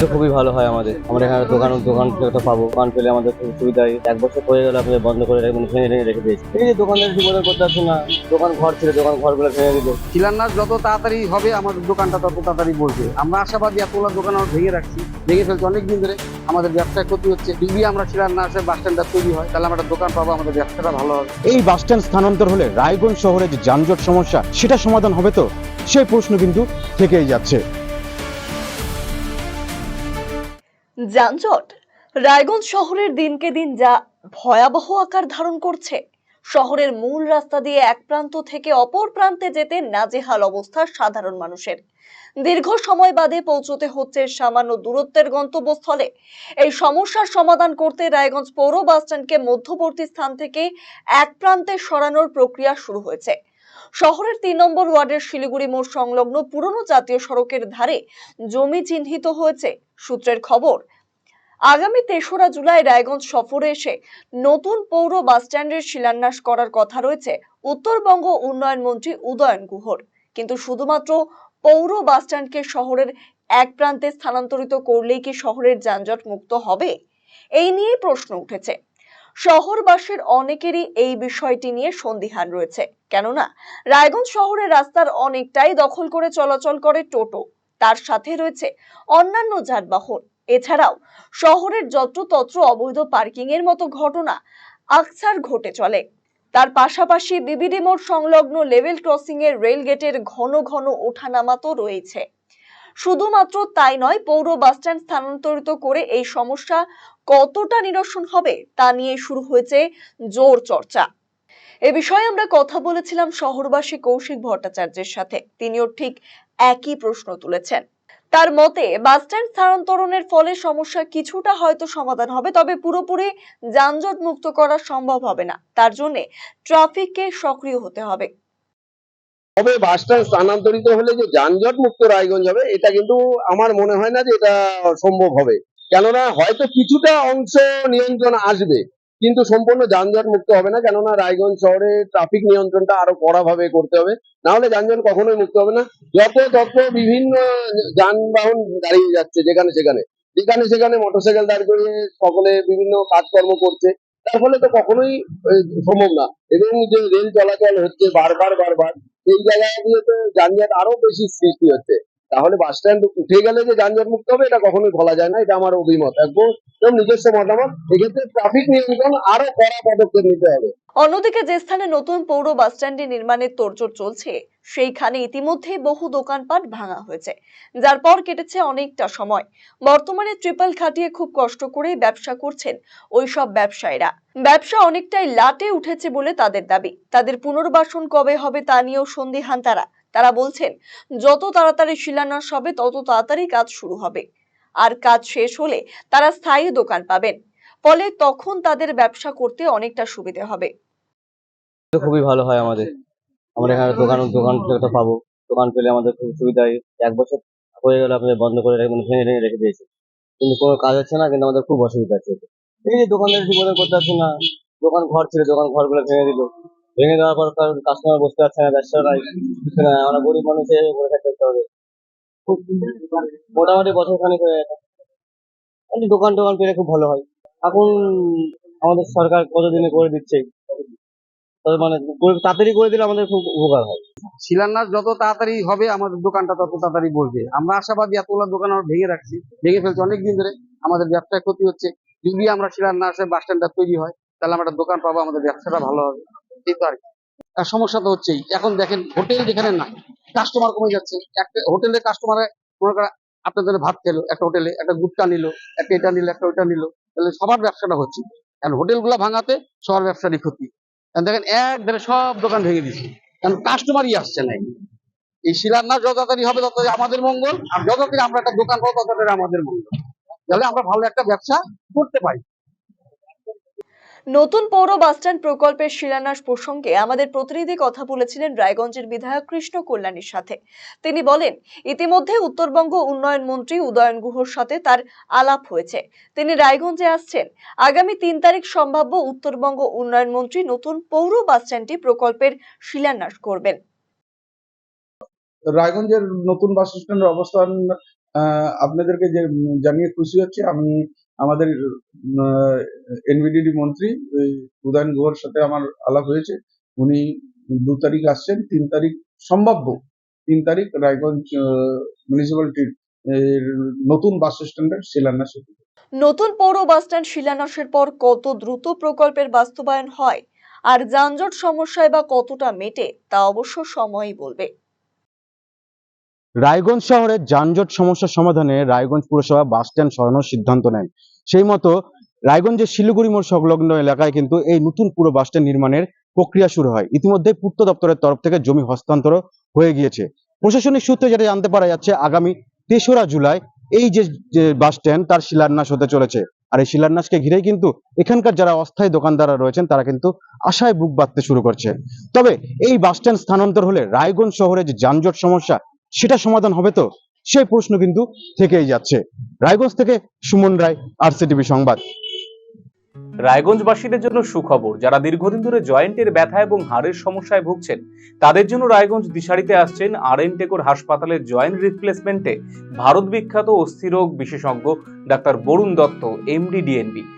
তো খুবই ভালো হয় আমাদের। আমরা এখানে দোকান দোকান একটা পাবো। দোকান পেলে আমাদের খুব সুবিধা হয়। এক বছর হয়ে গেলে আপনাদের বন্ধ করে রেখে- মানে ভেঙে ভেঙে রেখে দিয়েছি। এই যে দোকানদার ঠিক মতো করতে পারছি না। দোকান ঘর ছিল দোকান ঘরগুলো ভেঙে দিল। শিলান্যাস যত তাড়াতাড়ি হবে আমাদের দোকানটা তত তাড়াতাড়ি বলবে। আমরা আশাবাদী এতগুলো দোকান আমরা ভেঙে রাখছি। ভেঙে ফেলছি অনেক দিন ধরে আমাদের ব্যবসায় ক্ষতি হচ্ছে। যদি আমরা শিলান্যাসে বাস স্ট্যান্ডটা তৈরি হয় তাহলে আমরা দোকান পাবো আমাদের ব্যবসাটা ভালো হবে। এই বাস স্ট্যান্ড স্থানান্তর হলে রায়গঞ্জ শহরে যে যানজট সমস্যা সেটা সমাধান হবে তো? সেই প্রশ্ন কিন্তু থেকেই যাচ্ছে। যানজট। রায়গঞ্জ শহরের দিনকে দিন যা ভয়াবহ আকার ধারণ করছে, শহরের মূল রাস্তা দিয়ে এক প্রান্ত থেকে অপর প্রান্তে যেতে নাজেহাল অবস্থা সাধারণ মানুষের। দীর্ঘ সময় বাদে পৌঁছতে হচ্ছে সামান্য দূরত্বের গন্তব্যস্থলে। এই সমস্যার সমাধান করতে রায়গঞ্জ পৌর বাসস্ট্যান্ডকে মধ্যবর্তী স্থান থেকে এক প্রান্তে সরানোর প্রক্রিয়া শুরু হয়েছে। শহরের তিন নম্বর ওয়ার্ডের শিলিগুড়ি মোড় সংলগ্ন পুরনো জাতীয় সড়কের ধারে জমি চিহ্নিত হয়েছে, সূত্রের খবর। আগামী তেসরা জুলাই রায়গঞ্জ সফরে এসে নতুন পৌর বাসস্ট্যান্ডের শিলান্যাস করার কথা রয়েছে উত্তরবঙ্গ উন্নয়ন মন্ত্রী উদয়ন গুহর। কিন্তু শুধুমাত্র পৌর বাসস্ট্যান্ডকে শহরের এক প্রান্তে স্থানান্তরিত করলেই কি শহরের যানজট মুক্ত হবে? এই নিয়ে প্রশ্ন উঠেছে। শহরবাসীর অনেকেরই এই বিষয়টি নিয়ে সন্দিহান রয়েছে। কেননা, রায়গঞ্জ শহরের রাস্তার অনেকটাই দখল করে চলাচল করে টোটো। তার সাথে রয়েছে অন্যান্য যানবাহন। এছাড়াও, শহরের যত্রতত্র অবৈধ পার্কিং এর মতো ঘটনা আকসার ঘটে চলে। তার পাশাপাশি বিবিডি মোড় সংলগ্ন লেভেল ক্রসিং এর রেল গেটের ঘন ঘন ওঠানামা তো রয়েছে। শুধুমাত্র তাই নয়, পৌর বাসস্ট্যান্ড স্থানান্তরিত করে এই সমস্যা কতটা নিরসন হবে তা নিয়ে শুরু হয়েছে জোর চর্চা। এ বিষয়ে আমরা কথা বলেছিলাম শহরবাসী কৌশিক ভট্টাচার্যের সাথে। তিনিও ঠিক একই প্রশ্ন তুলেছেন। তার মতে বাসস্ট্যান্ড স্থানান্তরণের ফলে সমস্যা কিছুটা হয়তো সমাধান হবে, তবে পুরোপুরি যানজট মুক্ত করা সম্ভব হবে না। তার জন্য ট্রাফিককে সক্রিয় হতে হবে। তবে বাসটা স্থানান্তরিত হলে যে যানজট মুক্ত রায়গঞ্জ হবে, এটা কিন্তু আমার মনে হয় না যে এটা সম্ভব হবে। কেননা হয়তো কিছুটা অংশ নিয়ন্ত্রণ আসবে, কিন্তু সম্পূর্ণ যানজট মুক্ত হবে না। কেননা রায়গঞ্জ শহরে ট্রাফিক নিয়ন্ত্রণটা আরও কড়া ভাবে করতে হবে। না হলে যানজট কখনোই মুক্ত হবে না। যত তত বিভিন্ন যানবাহন দাঁড়িয়ে যাচ্ছে, যেখানে সেখানে। যেখানে সেখানে মোটরসাইকেল দাঁড় করিয়ে সকলে বিভিন্ন কাজকর্ম করছে। তার ফলে তো কখনোই সম্ভব না। এবং যে রেল চলাচল হচ্ছে বারবার বারবার সেই জায়গাগুলোতে যানজট আরও বেশি সৃষ্টি হচ্ছে। তাহলে বাস স্ট্যান্ড উঠে গেলে যে যানজট মুক্ত হবে, এটা কখনোই বলা যায় না, এটা আমার অভিমত। একদম নিজস্ব মতামত। এক্ষেত্রে ট্রাফিক নিয়ন্ত্রণ আরও কড়া পদক্ষেপ নিতে হবে। অন্যদিকে যে স্থানে নতুন পৌর বাসস্ট্যান্ডে নির্মাণের তোড়জোড় চলছে, সেইখানে ইতিমধ্যে বহু দোকানপাট ভাঙা হয়েছে, যার পর কেটেছে অনেকটা সময়। বর্তমানে ট্রিপল খাটিয়ে খুব কষ্ট করে ব্যবসা করছেন ওইসব ব্যবসায়ীরা। ব্যবসা অনেকটাই লাটে উঠেছে বলে তাদের দাবি। তাদের পুনর্বাসন কবে হবে তা নিয়েও সন্দিহান তারা। তারা বলছেন, যত তাড়াতাড়ি শিলান্যাস হবে, তত তাড়াতাড়ি কাজ শুরু হবে। আর কাজ শেষ হলে তারা স্থায়ী দোকান পাবেন। ফলে তখন তাদের ব্যবসা করতে অনেকটা সুবিধে হবে। খুবই ভালো হয় আমাদের। আমরা এখানে দোকান দোকান পাবো। দোকান পেলে আমাদের খুব সুবিধা হয়। এক বছর হয়ে গেলে আপনাদের বন্ধ করে রেখে মানে ভেঙে ভেঙে রেখে দিয়েছে। কিন্তু কোনো কাজ হচ্ছে না, কিন্তু আমাদের খুব অসুবিধা হচ্ছে। এই যে দোকানদার ঠিক করতে পারছি না দোকান ঘর ছিল, দোকান ঘরগুলো ভেঙে দিল। ভেঙে দেওয়ার পর কাস্টমার বসতে পারছে না ব্যবসা নাই আমরা গরিব মানুষে বসে থাকতে হবে। মোটামুটি বছর খানিক হয়ে গেছে। দোকান টোকান পেলে খুব ভালো হয়। এখন আমাদের সরকার কতদিনে করে দিচ্ছে? মানে তাড়াতাড়ি করে দিলে আমাদের খুব উপকার হয়। শিলান্যাস যত তাড়াতাড়ি হবে, আমাদের দোকানটা তত তাড়াতাড়ি বলবে। আমরা আশাবাদী, এতগুলো দোকান আমরা ভেঙে রাখছি, ভেঙে ফেলছি অনেক দিন ধরে। আমাদের ব্যবসায় ক্ষতি হচ্ছে। যদি আমরা শিলান্যাসে বাস স্ট্যান্ডটা তৈরি হয়, তাহলে আমরা দোকান পাবো, আমাদের ব্যবসাটা ভালো হবে। এই তো আর সমস্যা তো হচ্ছেই এখন দেখেন হোটেল যেখানে নাই কাস্টমার কমে যাচ্ছে। একটা হোটেলের কাস্টমারে মনে করেন আপনাদের ভাত খেলো, একটা হোটেলে একটা গুটকা নিল, একটা এটা নিল, একটা ওইটা নিল, তাহলে সবার ব্যবসাটা হচ্ছে। কারণ হোটেলগুলো ভাঙাতে সবার ব্যবসারই ক্ষতি। কারণ দেখেন এক ধরে সব দোকান ভেঙে দিচ্ছে কারণ কাস্টমারই আসছে না। এই শিলান্যাস যত তাড়াতাড়ি হবে, তত আমাদের মঙ্গল, আর যত আমরা একটা দোকান পাবো তত আমাদের মঙ্গল। তাহলে আমরা ভালো একটা ব্যবসা করতে পারি। নতুন পৌর বাসস্ট্যান্ড প্রকল্পের শিলান্যাস প্রসঙ্গে আমাদের প্রতিনিধি কথা বলেছিলেন রায়গঞ্জের বিধায়ক কৃষ্ণ কল্যাণীর সাথে। তিনি বলেন, ইতিমধ্যে উত্তরবঙ্গ উন্নয়ন মন্ত্রী উদয়ন গুহর সাথে তার আলাপ হয়েছে। তিনি রায়গঞ্জে আসছেন। আগামী তিন তারিখ সম্ভাব্য উত্তরবঙ্গ উন্নয়ন মন্ত্রী নতুন পৌর বাসস্ট্যান্ডটি প্রকল্পের শিলান্যাস করবেন। রায়গঞ্জের নতুন বাস স্ট্যান্ডের অবস্থান আপনাদেরকে যে, জানিয়ে খুশি হচ্ছে, আমি আমাদের এনভিডিডি মন্ত্রী উদয়ন গুহর সাথে আমার আলাপ হয়েছে। উনি দু তারিখ আসছেন, তিন তারিখ সম্ভাব্য, তিন তারিখ রায়গঞ্জ মিউনিসিপ্যালিটির নতুন বাস স্ট্যান্ডের শিলান্যাস নতুন পৌর বাসস্ট্যান্ড শিলান্যাসের পর কত দ্রুত প্রকল্পের বাস্তবায়ন হয়? আর যানজট সমস্যায় বা কতটা মেটে, তা অবশ্য সময়ই বলবে। রায়গঞ্জ শহরের যানজট সমস্যার সমাধানে রায়গঞ্জ পুরসভা বাস স্ট্যান্ড সরানোর সিদ্ধান্ত নেন। সেই মতো রায়গঞ্জের শিলিগুড়ি মোড় সংলগ্ন এলাকায় কিন্তু এই নতুন পুরো বাস স্ট্যান্ড নির্মাণের প্রক্রিয়া শুরু হয়। ইতিমধ্যে পূর্ত দপ্তরের তরফ থেকে জমি হস্তান্তর হয়ে গিয়েছে। প্রশাসনিক সূত্রে যেটা জানতে পারা যাচ্ছে, আগামী তেসরা জুলাই এই যে বাস স্ট্যান্ড তার শিলান্যাস হতে চলেছে। আর এই শিলান্যাসকে ঘিরেই কিন্তু এখানকার যারা অস্থায়ী দোকানদাররা রয়েছেন, তারা কিন্তু আশায় বুক বাঁধতে শুরু করছে। তবে এই বাস স্ট্যান্ড স্থানান্তর হলে রায়গঞ্জ শহরে যে যানজট সমস্যা সেটা সমাধান হবে তো? সেই প্রশ্ন কিন্তু থেকেই যাচ্ছে। রায়গঞ্জ থেকে সুমন রায়, আরসিটিভি সংবাদ। রায়গঞ্জবাসীদের জন্য সুখবর, যারা দীর্ঘদিন ধরে জয়েন্টের ব্যথা এবং হাড়ের সমস্যায় ভুগছেন, তাদের জন্য রায়গঞ্জ দিশারিতে আসছেন আর এন টেকোর হাসপাতালের জয়েন্ট রিপ্লেসমেন্টে ভারত বিখ্যাত অস্থিরোগ বিশেষজ্ঞ doctor Barun Dutta, MD, DNB.